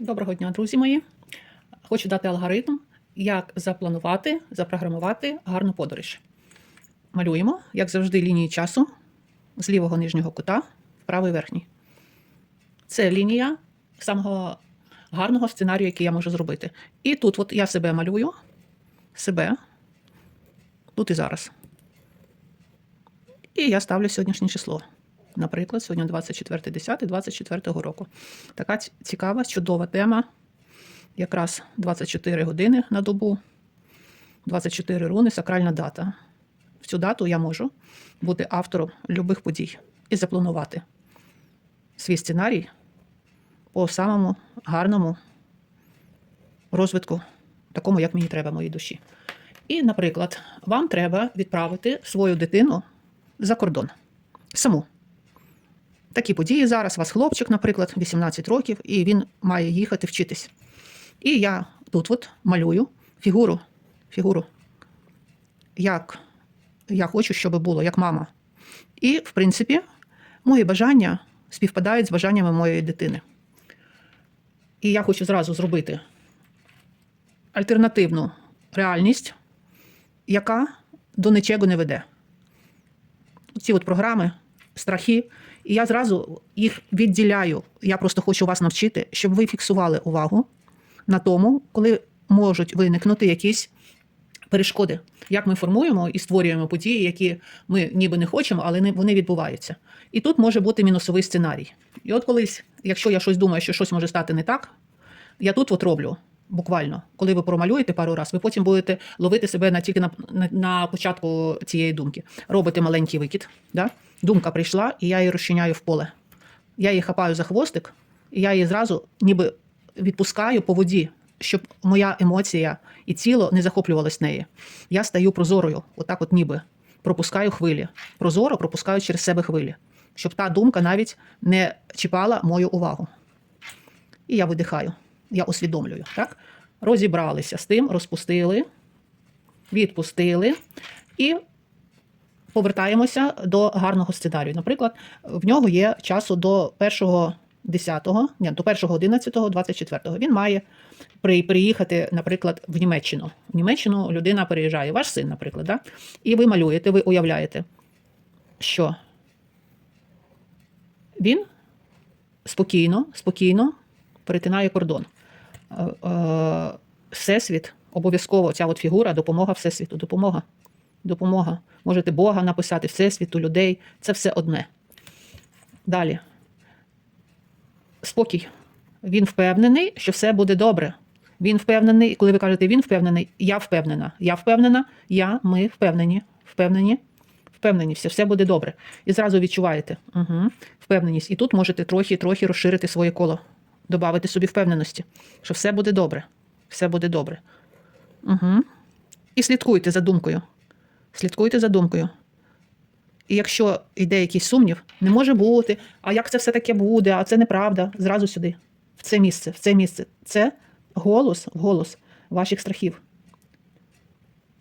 Доброго дня, друзі мої. Хочу дати алгоритм, як запланувати, запрограмувати гарну подорож. Малюємо, як завжди, лінії часу з лівого нижнього кута в правий верхній. Це лінія самого гарного сценарію, який я можу зробити. І тут от я себе малюю, себе, тут і зараз. І я ставлю сьогоднішнє число. Наприклад, сьогодні 24.10.24 року. Така цікава, чудова тема. Якраз 24 години на добу, 24 руни, сакральна дата. В цю дату я можу бути автором любих подій і запланувати свій сценарій по самому гарному розвитку, такому, як мені треба, моїй душі. І, наприклад, вам треба відправити свою дитину за кордон саму. Такі події зараз. У вас хлопчик, наприклад, 18 років, і він має їхати вчитись. І я тут от малюю фігуру, фігуру, як я хочу, щоб було, як мама. І, в принципі, мої бажання співпадають з бажаннями моєї дитини. І я хочу зразу зробити альтернативну реальність, яка до нічого не веде. Ці от програми, страхи, і я зразу їх відділяю. Я просто хочу вас навчити, щоб ви фіксували увагу на тому, коли можуть виникнути якісь перешкоди, як ми формуємо і створюємо події, які ми ніби не хочемо, але вони відбуваються. І тут може бути мінусовий сценарій. І от колись, якщо я щось думаю, що щось може стати не так, я тут от роблю. Буквально, коли ви промалюєте пару раз, ви потім будете ловити себе на тільки на, на, початку цієї думки. Робите маленький викид. Да? Думка прийшла, і я її розчиняю в поле. Я її хапаю за хвостик, і я її зразу ніби відпускаю по воді, щоб моя емоція і тіло не захоплювалось неї. Я стаю прозорою, отак, от ніби пропускаю хвилі. Прозоро пропускаю через себе хвилі, щоб та думка навіть не чіпала мою увагу. І я видихаю, я усвідомлюю. Так? Розібралися з тим, розпустили, відпустили і повертаємося до гарного сценарію. Наприклад, в нього є часу до 1 10-го, ні, до 1 11-го, 24-го. Він має при, приїхати, наприклад, в Німеччину. В Німеччину людина переїжджає, ваш син, наприклад, да? і ви малюєте, ви уявляєте, що він спокійно, спокійно перетинає кордон. Е, Всесвіт, обов'язково ця от фігура, допомога Всесвіту, допомога. Допомога. Можете Бога написати, Всесвіту, людей. Це все одне. Далі. Спокій. Він впевнений, що все буде добре. Він впевнений, коли ви кажете він впевнений, я впевнена. Я впевнена, я, ми впевнені, впевнені, впевнені, все, все буде добре. І зразу відчуваєте угу, впевненість. І тут можете трохи-трохи розширити своє коло, додати собі впевненості, що все буде добре. Все буде добре. Угу. І слідкуйте за думкою. Слідкуйте за думкою. І якщо йде якийсь сумнів, не може бути, а як це все таке буде, а це неправда, зразу сюди, в це місце, в це місце. Це голос, голос ваших страхів.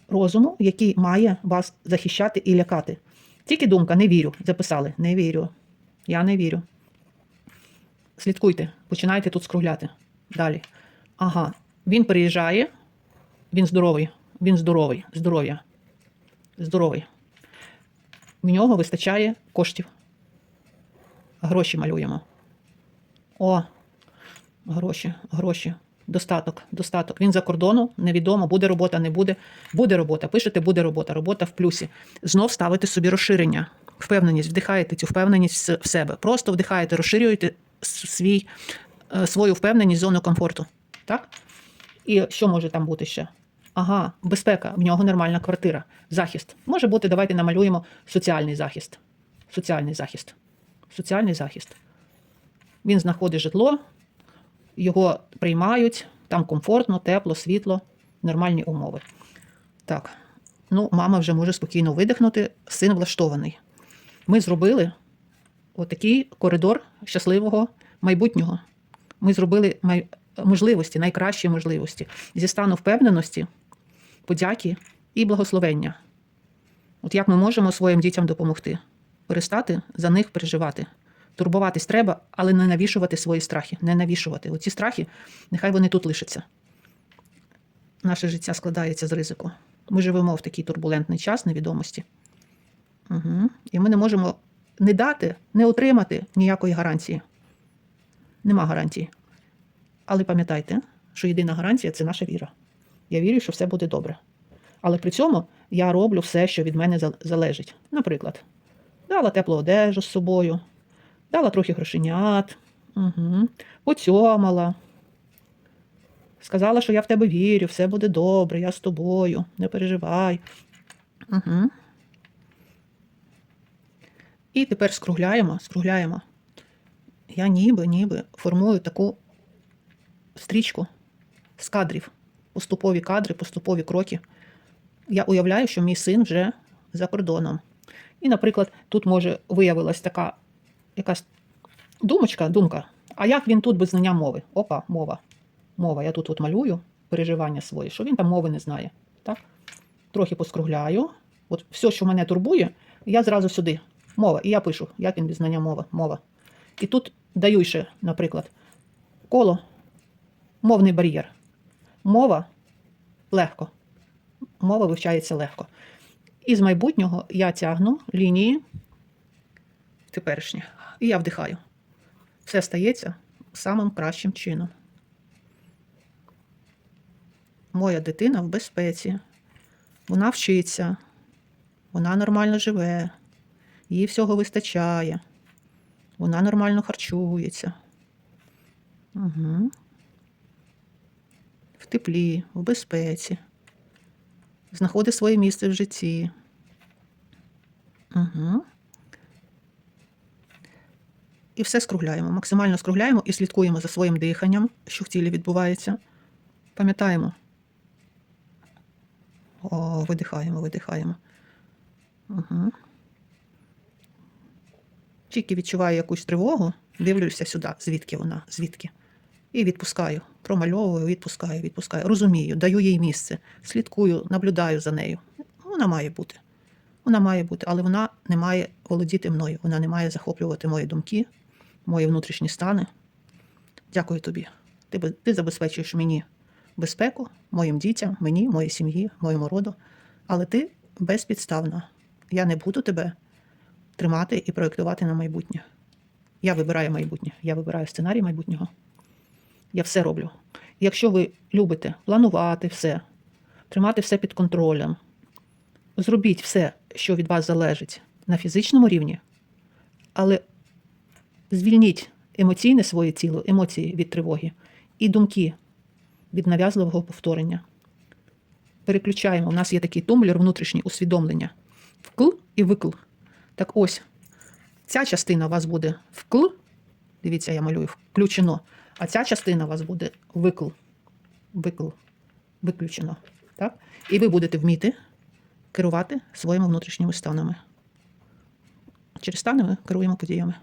Розуму, який має вас захищати і лякати. Тільки думка, не вірю. Записали, не вірю. Я не вірю. Слідкуйте, починайте тут скругляти. Далі. Ага, він приїжджає, він здоровий, він здоровий, здоров'я. Здоровий. В нього вистачає коштів. Гроші малюємо. О, гроші, гроші. Достаток, достаток. Він за кордону, невідомо, буде робота, не буде. Буде робота. Пишете, буде робота, робота в плюсі. Знов ставите собі розширення, впевненість, вдихаєте цю впевненість в себе. Просто вдихаєте, розширюєте свій, е, свою впевненість, зону комфорту. Так? І що може там бути ще? Ага, безпека, в нього нормальна квартира, захист. Може бути, давайте намалюємо соціальний захист. Соціальний захист. Соціальний захист. Він знаходить житло, його приймають, там комфортно, тепло, світло, нормальні умови. Так, ну, мама вже може спокійно видихнути, син влаштований. Ми зробили отакий коридор щасливого майбутнього. Ми зробили можливості, найкращі можливості зі стану впевненості, подяки і благословення. От як ми можемо своїм дітям допомогти? Перестати за них переживати. Турбуватись треба, але не навішувати свої страхи. Не навішувати. Оці страхи, нехай вони тут лишаться. Наше життя складається з ризику. Ми живемо в такий турбулентний час невідомості. Угу. І ми не можемо не дати, не отримати ніякої гарантії. Нема гарантії. Але пам'ятайте, що єдина гарантія це наша віра. Я вірю, що все буде добре. Але при цьому я роблю все, що від мене залежить. Наприклад, дала теплу одежу з собою, дала трохи грошенят, угу. поцьомала. Сказала, що я в тебе вірю, все буде добре, я з тобою, не переживай. Угу. І тепер скругляємо, скругляємо. Я ніби, ніби формую таку стрічку з кадрів, поступові кадри, поступові кроки. Я уявляю, що мій син вже за кордоном. І, наприклад, тут може виявилась така якась думочка, думка. А як він тут без знання мови? Опа, мова. Мова. Я тут от малюю переживання свої, що він там мови не знає. Так? Трохи поскругляю. От все, що мене турбує, я зразу сюди. Мова. І я пишу, як він без мови. Мова. І тут даю ще, наприклад, коло, мовний бар'єр. Мова легко. Мова вивчається легко. І з майбутнього я тягну лінії в теперішнє. І я вдихаю. Все стається самим кращим чином. Моя дитина в безпеці. Вона вчиться, вона нормально живе, їй всього вистачає, вона нормально харчується. Угу. В теплі, в безпеці. Знаходить своє місце в житті. Угу. І все скругляємо, максимально скругляємо і слідкуємо за своїм диханням, що в тілі відбувається. Пам'ятаємо. О, видихаємо, видихаємо. Угу. Тільки відчуваю якусь тривогу, дивлюся сюди, звідки вона, звідки. І відпускаю, промальовую, відпускаю, відпускаю. Розумію, даю їй місце, слідкую, наблюдаю за нею. Вона має бути. Вона має бути, але вона не має володіти мною. Вона не має захоплювати мої думки, мої внутрішні стани. Дякую тобі. Ти, ти забезпечуєш мені безпеку, моїм дітям, мені, моїй сім'ї, моєму роду. Але ти безпідставна. Я не буду тебе тримати і проєктувати на майбутнє. Я вибираю майбутнє, я вибираю сценарій майбутнього. Я все роблю. Якщо ви любите планувати все, тримати все під контролем, зробіть все, що від вас залежить на фізичному рівні, але звільніть емоційне своє тіло, емоції від тривоги і думки від нав'язливого повторення. Переключаємо. У нас є такий тумблер внутрішній усвідомлення. Вкл і викл. Так ось, ця частина у вас буде вкл. Дивіться, я малюю включено. А ця частина у вас буде викл. Викл. Виключено. Так? І ви будете вміти керувати своїми внутрішніми станами. Через стани ми керуємо подіями.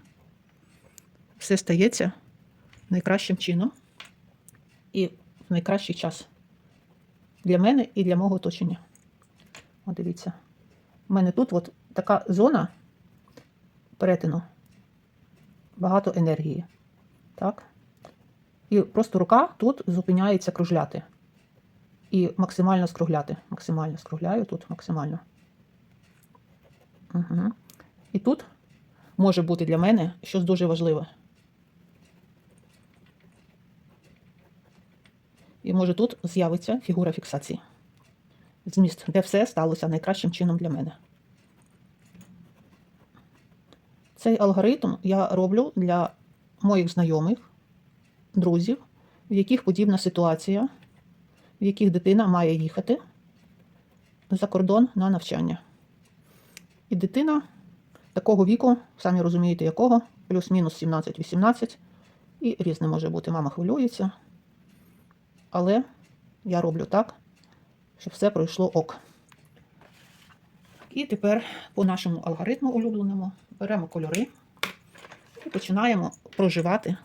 Все стається найкращим чином і в найкращий час для мене і для мого оточення. О, дивіться. У мене тут от така зона перетину. Багато енергії. Так? І просто рука тут зупиняється кружляти. І максимально скругляти. Максимально скругляю тут, максимально. Угу. І тут може бути для мене щось дуже важливе. І може тут з'явиться фігура фіксації. Зміст, де все сталося найкращим чином для мене. Цей алгоритм я роблю для моїх знайомих, друзів, в яких подібна ситуація, в яких дитина має їхати за кордон на навчання. І дитина такого віку, самі розумієте, якого, плюс-мінус 17-18, і різне може бути. Мама хвилюється. Але я роблю так, щоб все пройшло ок. І тепер по нашому алгоритму улюбленому беремо кольори і починаємо проживати.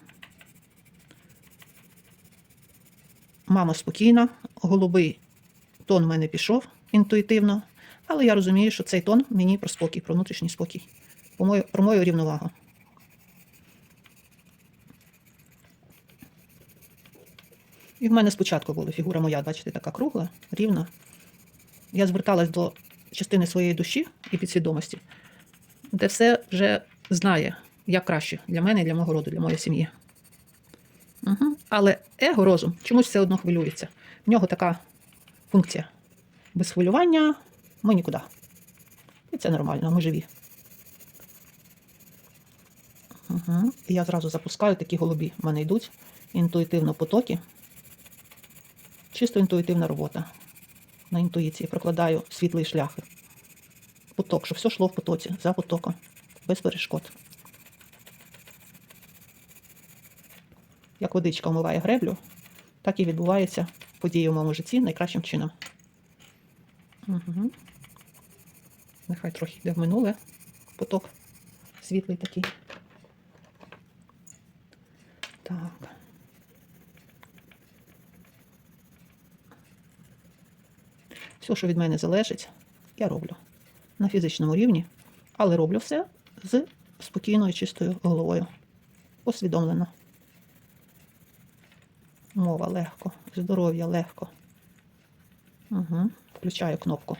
Мама спокійна, голубий тон в мене пішов інтуїтивно, але я розумію, що цей тон мені про спокій, про внутрішній спокій, про мою, про мою рівновагу. І в мене спочатку була фігура моя, бачите, така кругла, рівна. Я зверталась до частини своєї душі і підсвідомості де все вже знає, як краще для мене і для мого роду, для моєї сім'ї. Угу. Але его розум чомусь все одно хвилюється. В нього така функція. Без хвилювання ми нікуди. І це нормально, ми живі. Угу. І я зразу запускаю такі голубі. В мене йдуть інтуїтивно потоки. Чисто інтуїтивна робота. На інтуїції прокладаю світлий шлях. Поток, щоб все йшло в потоці, за потоком, без перешкод. Як водичка вмиває греблю, так і відбуваються події в моєму житті найкращим чином. Угу. Нехай трохи йде в минуле поток світлий такий. Так. Все, що від мене залежить, я роблю на фізичному рівні, але роблю все з спокійною, чистою головою. Усвідомлено. Мова легко, здоров'я легко. Угу. Включаю кнопку.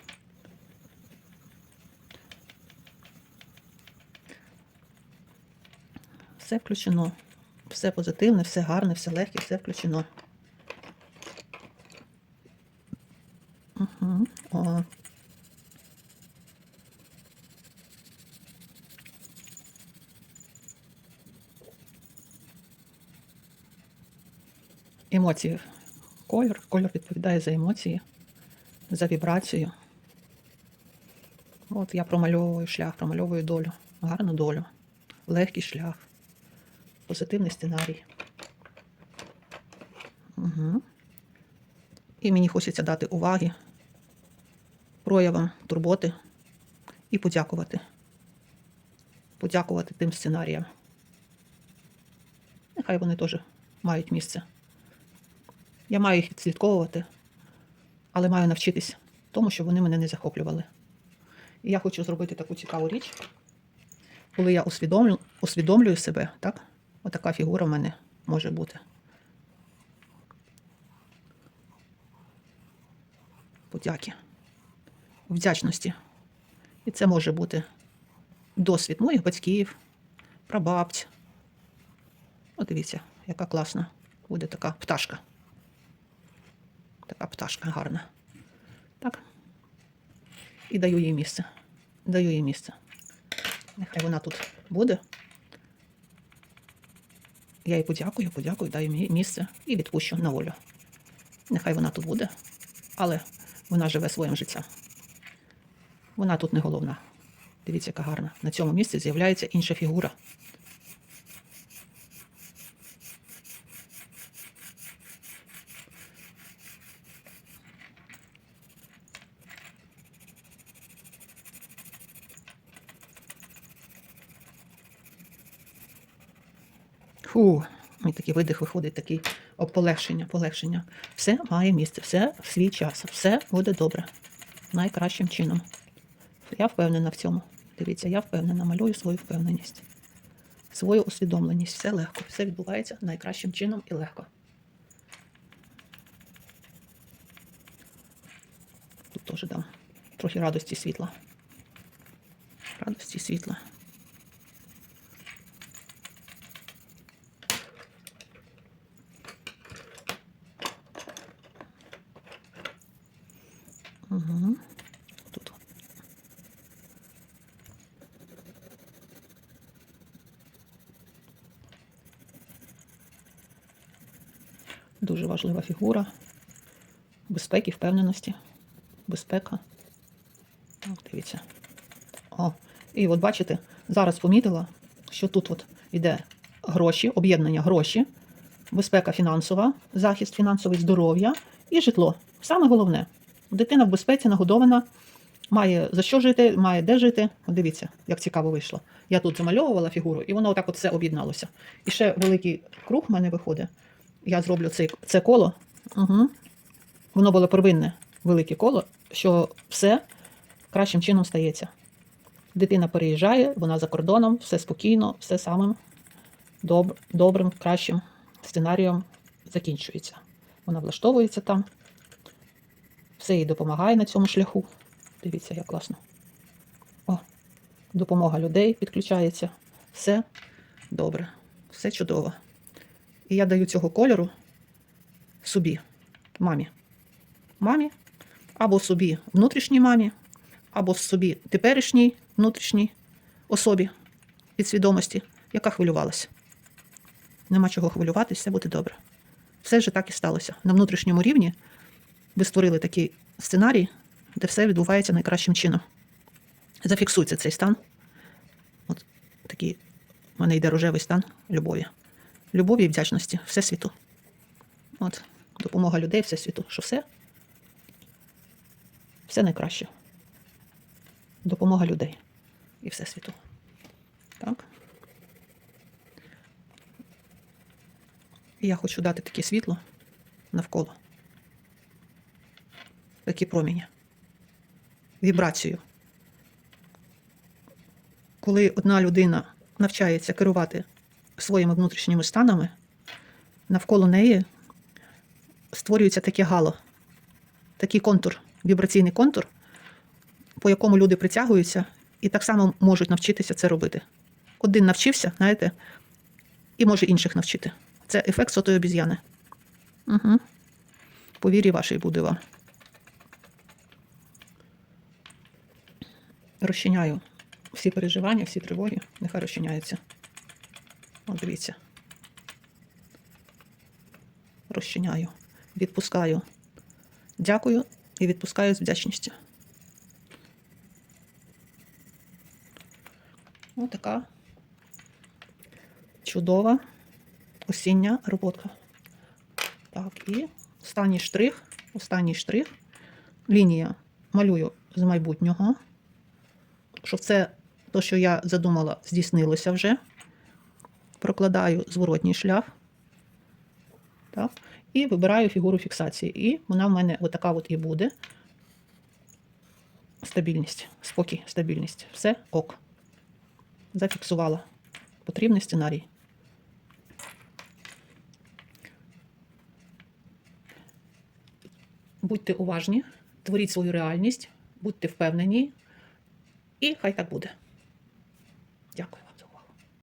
Все включено. Все позитивне, все гарне, все легке, все включено. Угу. О. Емоції. Колір. Колір відповідає за емоції, за вібрацію. От я промальовую шлях, промальовую долю. Гарну долю. Легкий шлях. Позитивний сценарій. Угу. І мені хочеться дати уваги, проявам турботи і подякувати. Подякувати тим сценаріям. Нехай вони теж мають місце. Я маю їх відслідковувати, але маю навчитись тому, що вони мене не захоплювали. І я хочу зробити таку цікаву річ, коли я усвідомлю, усвідомлюю себе, так? Отака фігура в мене може бути. Подяки, вдячності. І це може бути досвід моїх батьків, прабабць. О, дивіться, яка класна буде така пташка. Така пташка гарна. Так. І даю їй місце. Даю їй місце. Нехай вона тут буде. Я їй подякую, подякую, даю їй місце і відпущу на волю. Нехай вона тут буде, але вона живе своїм життям. Вона тут не головна. Дивіться, яка гарна. На цьому місці з'являється інша фігура. Фу, і такий видих виходить, такий полегшення, полегшення. Все має місце, все в свій час, все буде добре. Найкращим чином. Я впевнена в цьому. Дивіться, я впевнена, малюю свою впевненість, свою усвідомленість. Все легко, все відбувається найкращим чином і легко. Тут теж дам трохи радості світла. Радості світла. Важлива фігура безпеки, впевненості. Безпека. О, дивіться. О, і от бачите, зараз помітила, що тут от йде гроші, об'єднання гроші, безпека фінансова, захист фінансовий здоров'я і житло. Саме головне. Дитина в безпеці нагодована, має за що жити, має де жити. От дивіться, як цікаво вийшло. Я тут замальовувала фігуру, і воно отак от все об'єдналося. І ще великий круг в мене виходить. Я зроблю цей, це коло. Угу. Воно було первинне велике коло, що все кращим чином стається. Дитина переїжджає, вона за кордоном, все спокійно, все самим доб- добрим, кращим сценарієм закінчується. Вона влаштовується там. Все їй допомагає на цьому шляху. Дивіться, як класно. О, допомога людей підключається. Все добре, все чудово. І я даю цього кольору собі, мамі. Мамі, або собі внутрішній мамі, або собі теперішній внутрішній особі підсвідомості, яка хвилювалася. Нема чого хвилюватися, все буде добре. Все вже так і сталося. На внутрішньому рівні ви створили такий сценарій, де все відбувається найкращим чином. Зафіксуйте цей стан. От такий в мене йде рожевий стан любові. Любові і вдячності Всесвіту. От, допомога людей Всесвіту, що все. Все найкраще. Допомога людей і Всесвіту. Так. І я хочу дати таке світло навколо. Такі проміні. Вібрацію. Коли одна людина навчається керувати своїми внутрішніми станами, навколо неї створюється таке гало, такий контур, вібраційний контур, по якому люди притягуються і так само можуть навчитися це робити. Один навчився, знаєте, і може інших навчити. Це ефект сотої обіз'яни. Угу. По вірі вашій буде вам. Розчиняю всі переживання, всі тривоги, нехай розчиняються. От дивіться. Розчиняю, відпускаю. Дякую і відпускаю з вдячністю. Ось така чудова осіння роботка. Так, і останній штрих, останній штрих. Лінія малюю з майбутнього, щоб це, то, що я задумала, здійснилося вже. Прокладаю зворотній шлях. Так, і вибираю фігуру фіксації. І вона в мене отака от і буде. Стабільність, спокій, стабільність. Все ок. Зафіксувала потрібний сценарій. Будьте уважні, творіть свою реальність, будьте впевнені, і хай так буде. Дякую.